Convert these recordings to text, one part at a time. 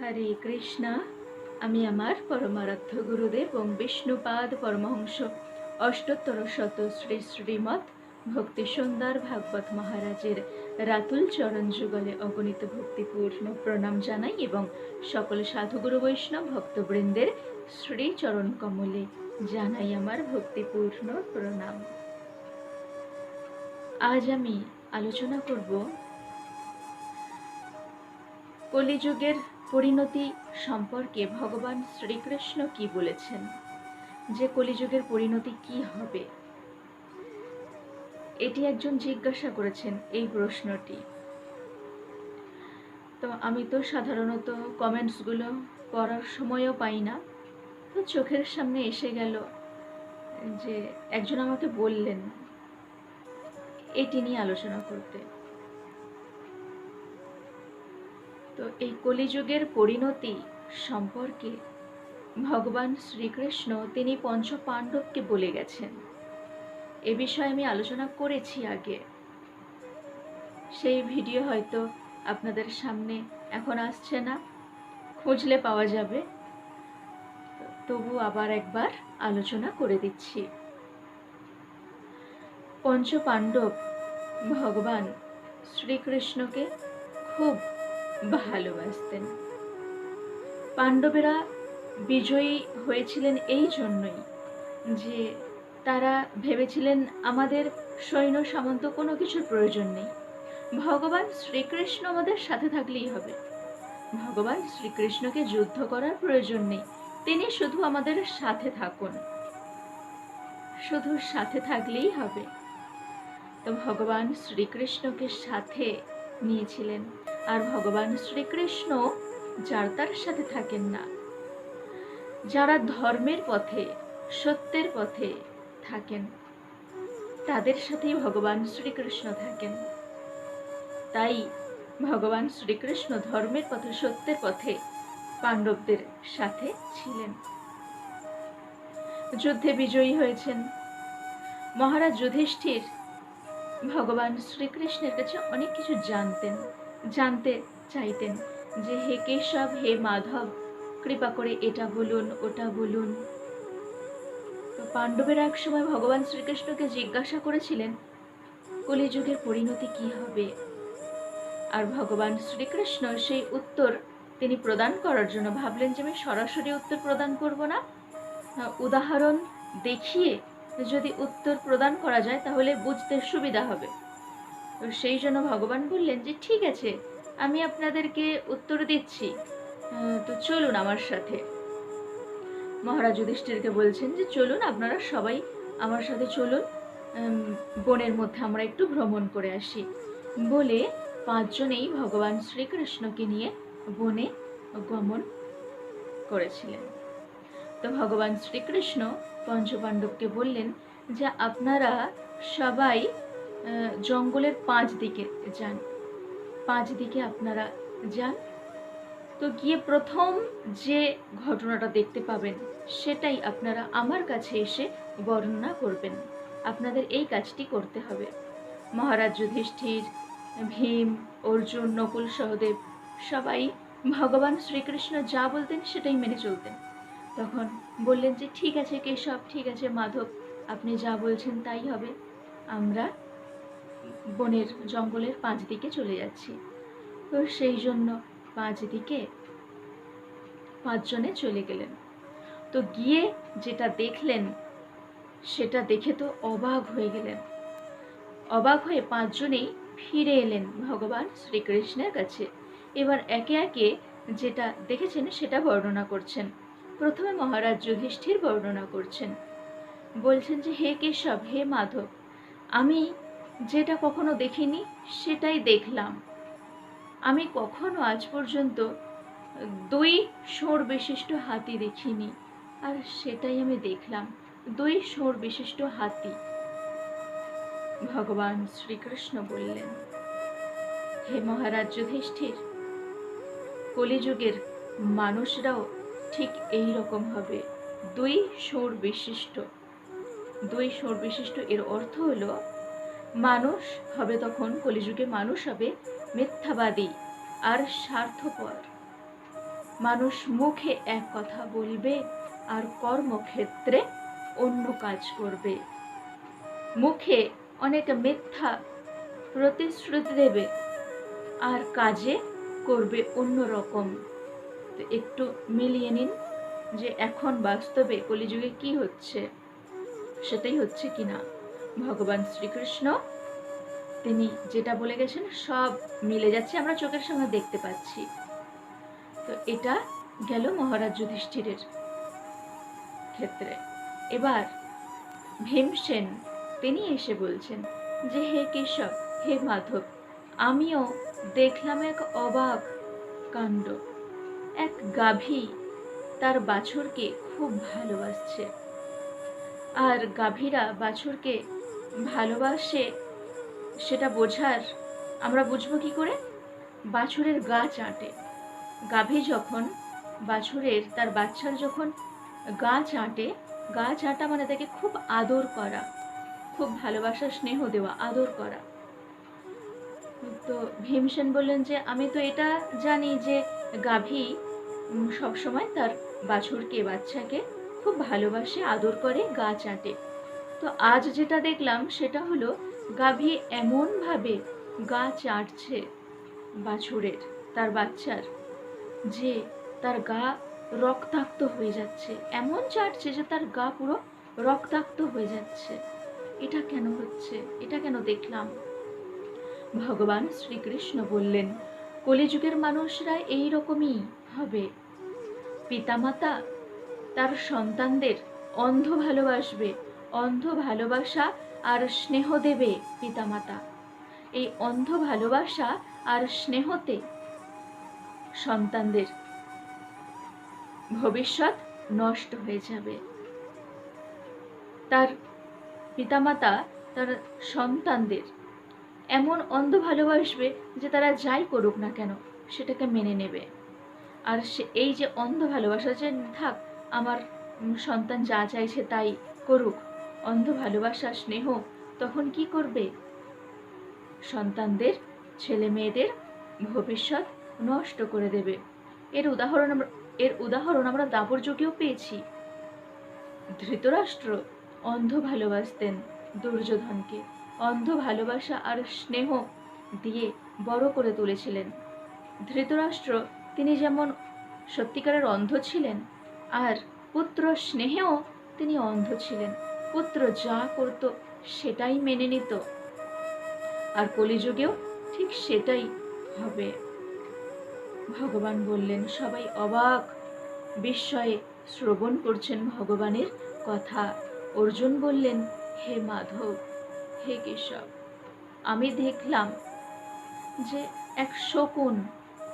হরে কৃষ্ণা। আমি আমার পরমারাধ্য গুরুদেব এবং বিষ্ণুপাদ পরমহংস, অষ্টোত্তর শত শ্রী শ্রীমৎ ভক্তি সুন্দর ভাগবত মহারাজের রাতুল চরণ যুগলে অগণিত ভক্তিপূর্ণ প্রণাম জানাই এবং সকল সাধুগুরু বৈষ্ণব ভক্তবৃন্দের শ্রীচরণ কমলে জানাই আমার ভক্তিপূর্ণ প্রণাম। আজ আমি আলোচনা করব কলিযুগের পরিণতি সম্পর্কে ভগবান শ্রীকৃষ্ণ কি বলেছেন? যে কলিযুগের পরিণতি কি হবে? এটি একজন জিজ্ঞাসা করেছেন এই প্রশ্নটি। তো আমি তো সাধারণত কমেন্টসগুলো পড়ার সময়ও পাই না। তো চোখের সামনে এসে গেল যে একজন আমাকে বললেন, এটি নিয়ে আলোচনা করতে। তো এই কলিযুগের পরিণতি সম্পর্কে ভগবান শ্রীকৃষ্ণ তিনি পঞ্চ পাণ্ডবকে বলে গেছেন। এ বিষয়ে আমি আলোচনা করেছি আগে। সেই ভিডিও হয়তো আপনাদের সামনে এখন আসছে না, খুঁজলে পাওয়া যাবে। তবু আবার একবার আলোচনা করে দিচ্ছি। পঞ্চ পাণ্ডব ভগবান শ্রীকৃষ্ণকে খুব ভালোবাসতেন। পাণ্ডবেরা বিজয়ী হয়েছিলেন এই জন্যই যে তারা ভেবেছিলেন আমাদের সৈন্য সামন্ত কোনো কিছুর প্রয়োজন নেই। ভগবান শ্রীকৃষ্ণ আমাদের সাথে থাকলেই হবে। ভগবান শ্রীকৃষ্ণকে যুদ্ধ করার প্রয়োজন নেই। তিনি শুধু আমাদের সাথে থাকুন। শুধু সাথে থাকলেই হবে। তো ভগবান শ্রীকৃষ্ণকে সাথে নিয়েছিলেন। আর ভগবান শ্রীকৃষ্ণ যার তার সাথে থাকেন না। যারা ধর্মের পথে, সত্যের পথে থাকেন, তাদের সাথেই ভগবান শ্রীকৃষ্ণ থাকেন। তাই ভগবান শ্রীকৃষ্ণ ধর্মের পথে, সত্যের পথে পাণ্ডবদের সাথে ছিলেন। যুদ্ধে বিজয়ী হয়েছেন। মহারাজ যুধিষ্ঠির ভগবান শ্রীকৃষ্ণের কাছে অনেক কিছু জানতেন, জানতে চাইতেন যে, হে কেশব, হে মাধব, কৃপা করে এটা বলুন, ওটা বলুন। তো পাণ্ডবেরা এক সময় ভগবান শ্রীকৃষ্ণকে জিজ্ঞাসা করেছিলেন, কলিযুগের পরিণতি কি হবে? আর ভগবান শ্রীকৃষ্ণ সেই উত্তর তিনি প্রদান করার জন্য ভাবলেন যে, আমি সরাসরি উত্তর প্রদান করব না। উদাহরণ দেখিয়ে যদি উত্তর প্রদান করা যায়, তাহলে বুঝতে সুবিধা হবে। তো সেই জন্য ভগবান বললেন যে, ঠিক আছে, আমি আপনাদেরকে উত্তর দিচ্ছি। তো চলুন আমার সাথে। মহারাজ যুধিষ্ঠিরকে বলছেন যে, চলুন, আপনারা সবাই আমার সাথে চলুন। বনের মধ্যে আমরা একটু ভ্রমণ করে আসি। বলে পাঁচজনেই ভগবান শ্রীকৃষ্ণকে নিয়ে বনে গমন করেছিলেন। তো ভগবান শ্রীকৃষ্ণ পঞ্চপাণ্ডবকে বললেন যে আপনারা সবাই জঙ্গলের পাঁচ দিকে যান। পাঁচ দিকে আপনারা যান। তো গিয়ে প্রথম যে ঘটনাটা দেখতে পাবেন, সেটাই আপনারা আমার কাছে এসে বর্ণনা করবেন। আপনাদের এই কাজটি করতে হবে। মহারাজ যুধিষ্ঠির, ভীম, অর্জুন, নকুল, সহদেব, সবাই ভগবান শ্রীকৃষ্ণ যা বলতেন সেটাই মেনে চলতেন। তখন বললেন যে, ঠিক আছে কেশব, ঠিক আছে মাধব, আপনি যা বলছেন তাই হবে। আমরা বনের জঙ্গলের পাঁচ দিকে চলে যাচ্ছি। তো সেই জন্য পাঁচ দিকে পাঁচজনে চলে গেলেন। তো গিয়ে যেটা দেখলেন, সেটা দেখে তো অবাক হয়ে গেলেন। অবাক হয়ে পাঁচজনেই ফিরে এলেন ভগবান শ্রীকৃষ্ণের কাছে। এবার একে একে যেটা দেখেছেন, সেটা বর্ণনা করছেন। প্রথমে মহারাজ যুধিষ্ঠির বর্ণনা করছেন। বলছেন যে, হে কেশব, হে মাধব, আমি যেটা কখনো দেখিনি, সেটাই দেখলাম। আমি কখনো আজ পর্যন্ত দুই সোর বিশিষ্ট হাতি দেখিনি, আর সেটাই আমি দেখলাম, দুই সোর বিশিষ্ট হাতি। ভগবান শ্রীকৃষ্ণ বললেন, হে মহারাজ যুধিষ্ঠির, কলিযুগের মানুষরাও ঠিক এই রকম হবে। দুই সোর বিশিষ্ট। দুই সোর বিশিষ্ট এর অর্থ হলো, মানুষ হবে তখন, কলিযুগে মানুষ হবে মিথ্যাবাদী আর স্বার্থপর। মানুষ মুখে এক কথা বলবে আর কর্মক্ষেত্রে অন্য কাজ করবে। মুখে অনেক মিথ্যা প্রতিশ্রুতি দেবে আর কাজে করবে অন্য রকম তো একটু মিলিয়ে নিন যে এখন বাস্তবে কলিযুগে কি হচ্ছে, সেটাই হচ্ছে কিনা। ভগবান শ্রীকৃষ্ণ, তিনি যেটা বলে গেছেন, সব মিলে যাচ্ছে, আমরা চোখের সামনে দেখতে পাচ্ছি। তো এটা গেল মহারাজ যুধিষ্ঠিরের ক্ষেত্রে। এবার ভীমসেন তিনি এসে বলছেন যে, হে কেশব, হে মাধব, আমিও দেখলাম এক অবাক কাণ্ড। এক গাভী তার বাছুরকে খুব ভালোবাসছে। আর গাভীরা বাছুরকে ভালোবাসে, সেটা বোঝার আমরা বুঝব কি করে? বাছুরের গা চাটে। গাভী যখন বাছুরের, তার বাচ্চার যখন গা চাটে, গা চাটা মানে তাকে খুব আদর করা, খুব ভালোবাসা, স্নেহ দেওয়া, আদর করা। তো ভীমসেন বললেন যে, আমি তো এটা জানি যে গাভী সবসময় তার বাছুরকে, বাচ্চাকে খুব ভালোবাসে, আদর করে, গা চাটে। তো আজ যেটা দেখলাম, সেটা হলো গাভী এমনভাবে গা চাটছে বাছুরের, তার বাচ্চার, যে তার গা রক্তাক্ত হয়ে যাচ্ছে। এমন চাটছে যে তার গা পুরো রক্তাক্ত হয়ে যাচ্ছে। এটা কেন হচ্ছে? এটা কেন দেখলাম? ভগবান শ্রীকৃষ্ণ বললেন, কলিযুগের মানুষরা এই রকমই হবে। পিতামাতা, তার সন্তানদের অন্ধ ভালোবাসবে। অন্ধ ভালোবাসা আর স্নেহ দেবে পিতামাতা। এই অন্ধ ভালোবাসা আর স্নেহতে সন্তানদের ভবিষ্যৎ নষ্ট হয়ে যাবে। তার পিতামাতা, তার সন্তানদের এমন অন্ধ ভালোবাসবে যে তারা যাই করুক না কেন, সেটাকে মেনে নেবে। আর সে, এই যে অন্ধ ভালোবাসা যে থাক, আমার সন্তান যা চাইছে তাই করুক। অন্ধ ভালোবাসা, স্নেহ, তখন কি করবে? সন্তানদের ছেলে মেয়েদের ভবিষ্যৎ নষ্ট করে দেবে। এর উদাহরণ আমরা, এর উদাহরণ আমরা দাপর যুগেও পেয়েছি। ধৃতরাষ্ট্র অন্ধ ভালোবাসতেন দুর্যোধনকে। অন্ধ ভালোবাসা আর স্নেহ দিয়ে বড় করে তুলেছিলেন। ধৃতরাষ্ট্র তিনি যেমন সত্যিকারের অন্ধ ছিলেন, আর পুত্র স্নেহেও তিনি অন্ধ ছিলেন। পুত্র যা করত সেটাই মেনে নিত। আর কলিযুগেও ঠিক সেটাই হবে। ভগবান বললেন, সবাই অবাক বিস্ময়ে শ্রবণ করছেন ভগবানের কথা। অর্জুন বললেন, হে মাধব, হে কেশব, আমি দেখলাম যে এক শকুন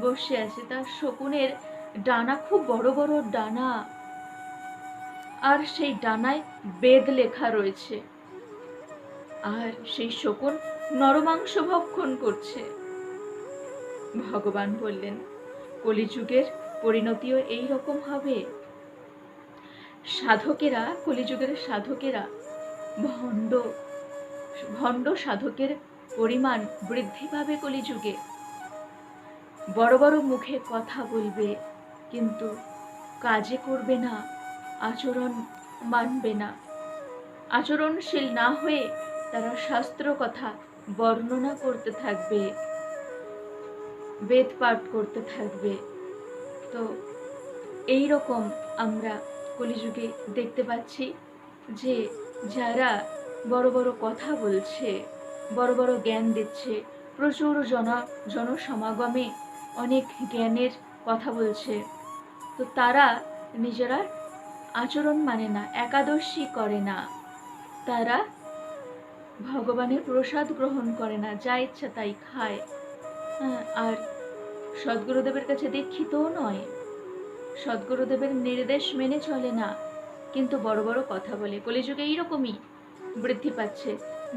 বসে আছে। তার শকুনের ডানা খুব বড় বড় ডানা। আর সেই ডানায় বেদ লেখা রয়েছে। আর সেই শকুন নরমাংস ভক্ষণ করছে। ভগবান বললেন, কলিযুগের পরিণতিও এই রকম হবে। সাধকেরা, কলিযুগের সাধকেরা ভণ্ড ভণ্ড সাধকের পরিমাণ বৃদ্ধি পাবে কলিযুগে। বড় বড় মুখে কথা বলবে, কিন্তু কাজে করবে না, আচরণ মানবে না। আচরণশীল না হয়ে তারা শাস্ত্র কথা বর্ণনা করতে থাকবে, বেদ পাঠ করতে থাকবে। তো এই রকম আমরা কলিযুগে দেখতে পাচ্ছি যে যারা বড় বড় কথা বলছে, বড় বড় জ্ঞান দিচ্ছে, প্রচুর জন, জনসমাগমে অনেক জ্ঞানের কথা বলছে। তো তারা নিজেরা আচরণ মানে না একাদশী করে না। তারা ভগবানের প্রসাদ গ্রহণ করে না যা ইচ্ছা তাই খায়। হ্যাঁ, আর সদ্গুরুদেবের কাছে দীক্ষিতও নয়। সদ্গুরুদেবের নির্দেশ মেনে চলে না কিন্তু বড় বড় কথা বলে। কলিযুগে এইরকমই বৃদ্ধি পাচ্ছে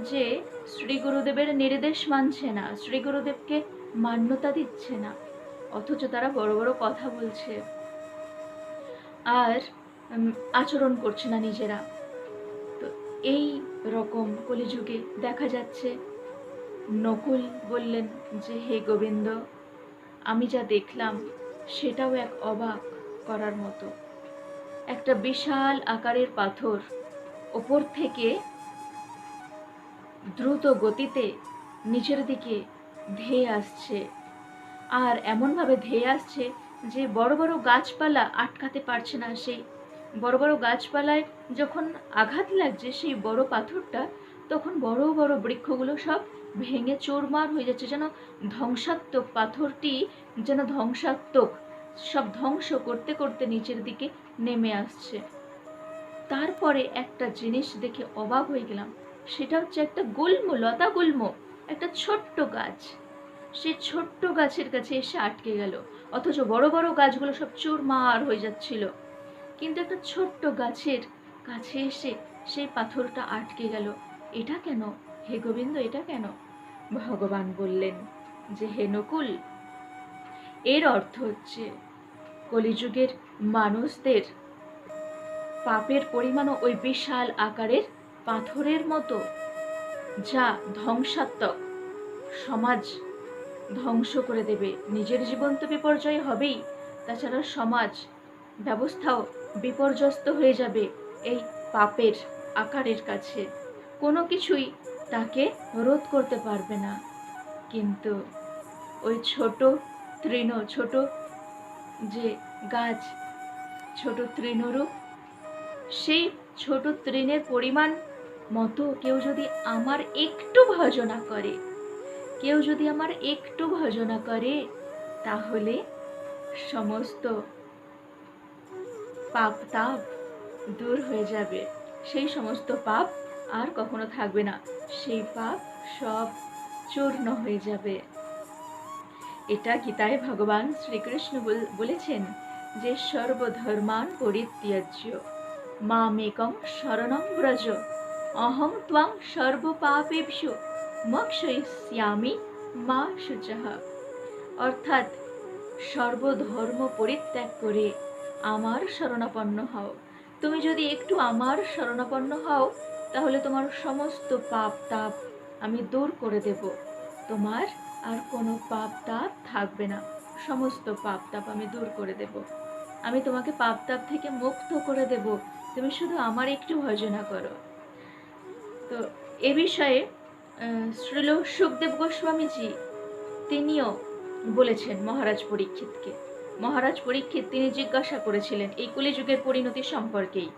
যে শ্রী গুরুদেবের নির্দেশ মানছে না শ্রী গুরুদেবকে মান্যতা দিচ্ছে না। অথচ তারা বড় বড় কথা বলছে। আর আচরণ করছে না নিজেরা। তো এই রকম কলিযুগে দেখা যাচ্ছে, নকুল বললেন যে, হে গোবিন্দ, আমি যা দেখলাম, সেটাও এক অবাক করার মতো। একটা বিশাল আকারের পাথর ওপর থেকে দ্রুত গতিতে নিচের দিকে ধেয়ে আসছে। আর এমনভাবে ধেয়ে আসছে যে বড় বড় গাছপালা আটকাতে পারছে না সেই বড় বড় গাছপালায় যখন আঘাত লাগছে সেই বড় পাথরটা, তখন বড় বড় বৃক্ষগুলো সব ভেঙে চোরমার হয়ে যাচ্ছে, যেন ধ্বংসাত্মক পাথরটি যেন ধ্বংসাত্মক, সব ধ্বংস করতে করতে নিচের দিকে নেমে আসছে। তারপরে একটা জিনিস দেখে অবাক হয়ে গেলাম, সেটা হচ্ছে একটা গুল্ম, লতা গুল্ম, একটা ছোট্ট গাছ। সে ছোট্ট গাছের কাছে এসে আটকে গেল। অথচ বড় বড় গাছগুলো সব চুরমার হয়ে যাচ্ছিল। কিন্তু একটা ছোট্ট গাছের কাছে এসে সেই পাথরটা আটকে গেল। এটা কেন? হে গোবিন্দ, এটা কেন? ভগবান বললেন, যে হে নকুল, এর অর্থ হচ্ছে কলিযুগের মানুষদের পাপের পরিমাণও ওই বিশাল আকারের পাথরের মতো, যা ধ্বংসাত্মক সমাজ ধ্বংস করে দেবে। নিজের জীবন তো বিপর্যয় হবেই। তাছাড়া সমাজ ব্যবস্থাও বিপর্যস্ত হয়ে যাবে এই পাপের আকারের কাছে। কোনো কিছুই তাকে রোধ করতে পারবে না। কিন্তু ওই ছোট তৃণ, ছোট যে গাছ, ছোট তৃণরূপ, সেই ছোট তৃণের পরিমাণ মতো কেউ যদি আমার একটু ভজনা করে কেউ যদি আমার একটু ভজনা করে, তাহলে সমস্ত পাপ তাপ দূর হয়ে যাবে। সেই সমস্ত পাপ আর কখনো থাকবে না। সেই পাপ সব চূর্ণ হয়ে যাবে। এটা গীতায় ভগবান শ্রীকৃষ্ণ বল- বলেছেন যে, সর্বধর্মান পরিত্যাজ্য। মামেকং শরণং ব্রজ। অহং ত্বাং সর্বপাপেভ্যো। মোক্ষয়িষ্যামি মা শুচহ অর্থাৎ সর্বধর্ম পরিত্যাগ করে আমার শরণাপন্ন হও। তুমি যদি একটু আমার শরণাপন্ন হও, তাহলে তোমার সমস্ত পাপ তাপ আমি দূর করে দেব। তোমার আর কোনো পাপ তাপ থাকবে না। সমস্ত পাপ তাপ আমি দূর করে দেব। আমি তোমাকে পাপ তাপ থেকে মুক্ত করে দেব। তুমি শুধু আমার একটু ভজনা করো। তো এ বিষয়ে শ্রীল সুখদেব গোস্বামীজি তিনিও বলেছেন মহারাজ পরীক্ষিতকে। মহারাজ পরীক্ষিত তিনি জিজ্ঞাসা করেছিলেন এই কলিযুগের পরিণতি সম্পর্কেই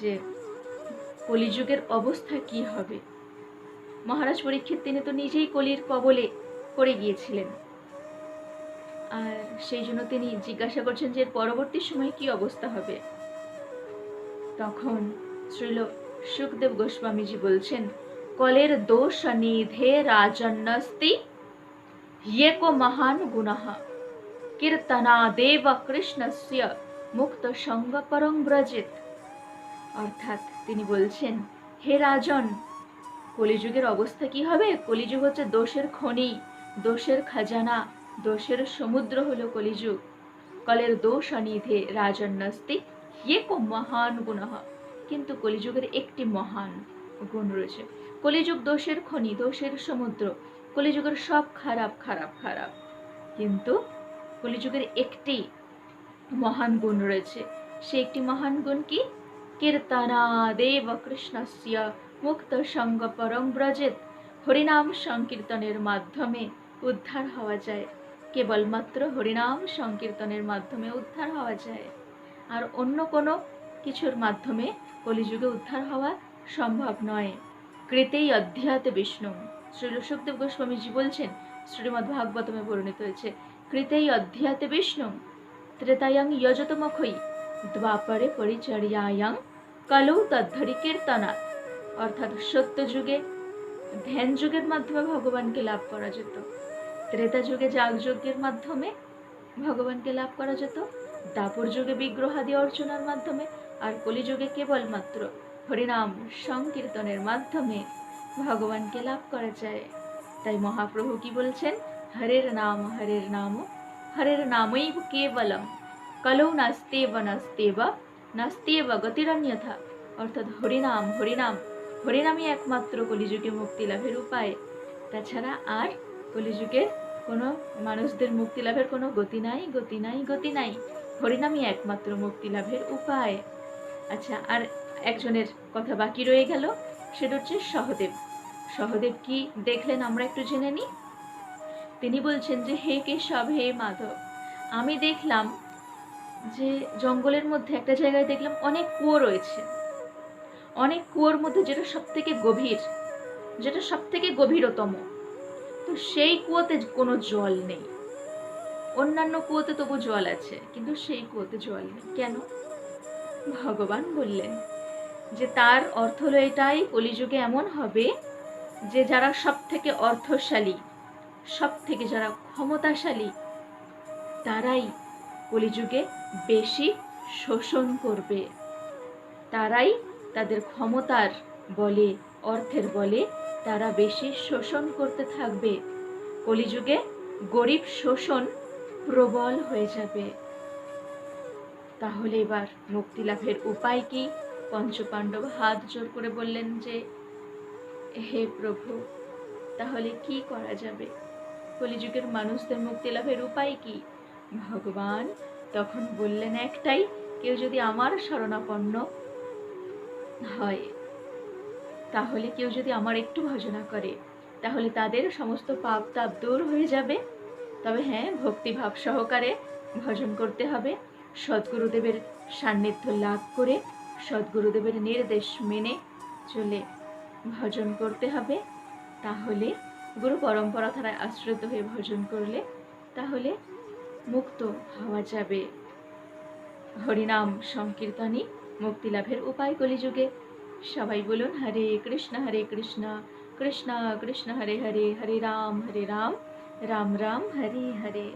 যে কলিযুগের অবস্থা কি হবে। মহারাজ পরীক্ষিত তিনি তো নিজেই কলির কবলে পড়ে গিয়েছিলেন। আর সেই জন্য তিনি জিজ্ঞাসা করছেন যে পরবর্তী সময়ে কি অবস্থা হবে। তখন শ্রীল সুখদেব গোস্বামীজি বলছেন কলের দোষ নিধে রাজন্নস্তি ইয়েকো মহান গুণঃ কীর্তনাদেব কৃষ্ণস্য মুক্ত সঙ্গ পরং ব্রজেত অর্থাৎ তিনি বলছেন, হে রাজন, কলিযুগের অবস্থা কি হবে? কলিযুগ হচ্ছে দোষের খনি, দোষের খাজানা, দোষের সমুদ্র হলো কলিযুগ। কলের দোষ অনিধে রাজন্নস্তি ইয়ে কো মহান গুণঃ। কিন্তু কলিযুগের একটি মহান গুণ রয়েছে। কলিযুগ দোষের খনি, দোষের সমুদ্র। কলিযুগের সব খারাপ খারাপ খারাপ। কিন্তু কলিযুগের একটি মহান গুণ রয়েছে। সে একটি মহান গুণ কি? কীর্তনা দেব কৃষ্ণস্য মুক্ত সঙ্গ পরম ব্রজেত। হরিনাম সংকীর্তনের মাধ্যমে উদ্ধার হওয়া যায়। কেবলমাত্র হরিনাম সংকীর্তনের মাধ্যমে উদ্ধার হওয়া যায়। আর অন্য কোনো কিছুর মাধ্যমে কলিযুগে উদ্ধার হওয়া সম্ভব নয়। কৃতেই অধ্যাত বিষ্ণু। শ্রী সুখদেব গোস্বামীজি বলছেন শ্রীমদ্ ভাগবতমে পরিণত হয়েছে কৃতেই অধ্যাতে বিষ্ণু। ত্রেতায়াং যজতমখই দ্বাপরে পরিচর্যায়াং কালৌ তদ্ধরি কীর্তনাথ অর্থাৎ সত্য যুগে ধ্যান যুগের মাধ্যমে ভগবানকে লাভ করা যেত। ত্রেতা যুগে যাগযজ্ঞের মাধ্যমে ভগবানকে লাভ করা যেত। দাপর যুগে বিগ্রহাদি অর্চনার মাধ্যমে, আর কলিযুগে কেবলমাত্র হরিনাম সংকীর্তনের মাধ্যমে ভগবানকে লাভ করা যায়। তাই মহাপ্রভু কি বলছেন? হরের নাম হরের নাম, হরের নামই কেবলম। কলৌ নাস্তেব নাস্তেব নাস্তেব গতিরন্যথা। অর্থাৎ হরিনাম হরিনাম, হরিনামই একমাত্র কলিযুগে মুক্তি লাভের উপায়। তাছাড়া আর কলিযুগে কোনো মানুষদের মুক্তি লাভের কোনো গতি নাই গতি নাই গতি নাই। হরিনামই একমাত্র মুক্তি লাভের উপায়। আচ্ছা আর একজনের কথা বাকি রয়ে গেল, সেটা হচ্ছে সহদেব। সহদেব কি দেখলেন আমরা একটু জেনে নিই? তিনি বলছেন যে, হে কেশব, হে মাধব, আমি দেখলাম যে জঙ্গলের মধ্যে একটা জায়গায় দেখলাম অনেক কুয়ো রয়েছে। অনেক কুয়োর মধ্যে যেটা সব থেকে গভীর, যেটা সব থেকে গভীরতম। তো সেই কুয়োতে কোনো জল নেই। অন্যান্য কুয়োতে তবু জল আছে, কিন্তু সেই কুয়োতে জল নেই। কেন? ভগবান বললেন। যে তার অর্থ হলো এটাই, কলিযুগে এমন হবে যে যারা সব থেকে অর্থশালী সব থেকে যারা ক্ষমতাশালী, তারাই কলিযুগে বেশি শোষণ করবে। তারাই তাদের ক্ষমতার বলে, অর্থের বলে তারা বেশি শোষণ করতে থাকবে। কলিযুগে গরিব শোষণ প্রবল হয়ে যাবে। তাহলে এবার মুক্তি লাভের উপায় কি? পঞ্চপাণ্ডব হাত জোর করে বললেন যে, হে প্রভু, তাহলে কি করা যাবে? কলিযুগের মানুষদের মুক্তি লাভের উপায় কি? ভগবান তখন বললেন, একটাই, কেউ যদি আমার শরণাপন্ন হয়, তাহলে কেউ যদি আমার একটু ভজনা করে, তাহলে তাদের সমস্ত পাপ তাপ দূর হয়ে যাবে। তবে হ্যাঁ ভক্তিভাব সহকারে ভজন করতে হবে। সদ্গুরুদেবের সান্নিধ্য লাভ করে সদ্গুরুদেবের নির্দেশ মেনে চলে ভজন করতে হবে। তাহলে গুরু পরম্পরা ধারায় আশ্রিত হয়ে ভজন করলে তাহলে মুক্ত হওয়া যাবে। হরিনাম সংকীর্তনই মুক্তি লাভের উপায় কলিযুগে। সবাই বলুন, হরে কৃষ্ণ হরে কৃষ্ণ কৃষ্ণ কৃষ্ণ, হরে হরে হরে রাম হরে রাম রাম রাম, হরে হরে।